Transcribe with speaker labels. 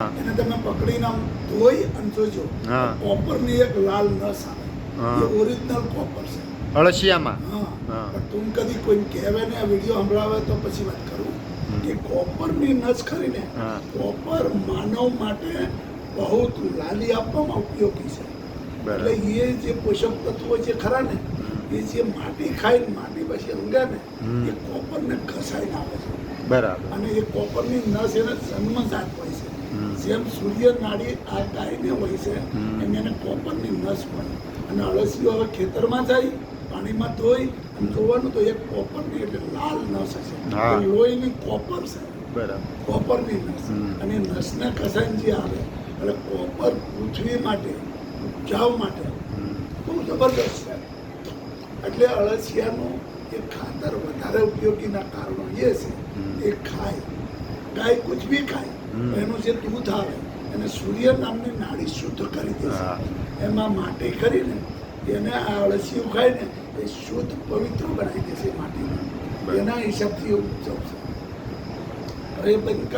Speaker 1: એને તમે પકડીને આમ ધોઈ અને જોજો. કોપરની એક લાલ નસ આવે. એ ઓરિજિનલ કોપર છે.
Speaker 2: અળસિયામાં.
Speaker 1: હા. તું કદી કોઈ કહેવે ને આ વીડિયો સંભળાવે તો પછી વાત કરું. કે કોપરની નસ
Speaker 2: ખરીને
Speaker 1: કોપર માનવ માટે બહુ લાલી આપવામાં ઉપયોગી છે. એટલે એ જે પોષક તત્વો જે ખરા ને એ જે માટી ખાય ને માટી પછી અંગે ને. એ કોપરને ઘસાઈને આવે છે.
Speaker 2: બરાબર.
Speaker 1: અને એ કોપરની નસ એને જન્મજાત હોય છે. જેમ સૂર્ય નાડી આ ગાયને હોય છે એમ એને કોપરની નસ પડે અને અળસીઓ હવે ખેતરમાં જાય પાણીમાં ધોઈ અને જોવાનું તો એક કોપરની એટલે લાલ નસ હશે લોહીની કોપર છે. કોપરની નસ. અને નસને કસાઈને જે આવે એટલે કોપર પૃથ્વી માટે ઉપજાવ માટે બહુ જબરદસ્ત છે. એટલે અળસિયાનું એ ખાતર વધારે ઉપયોગીના કારણો એ છે એ ખાય. ગાય કુછ ભી ખાય એનું જે દૂધ આવે એને સૂર્ય નામની નાડી શુદ્ધ કરી દે એમાં માટી કરીને એને આ અળસિયું ખાય ને એ શુદ્ધ પવિત્ર બનાવી દેશે માટીને. એના હિસાબથી એ ઉપજવશે છે એ બંધ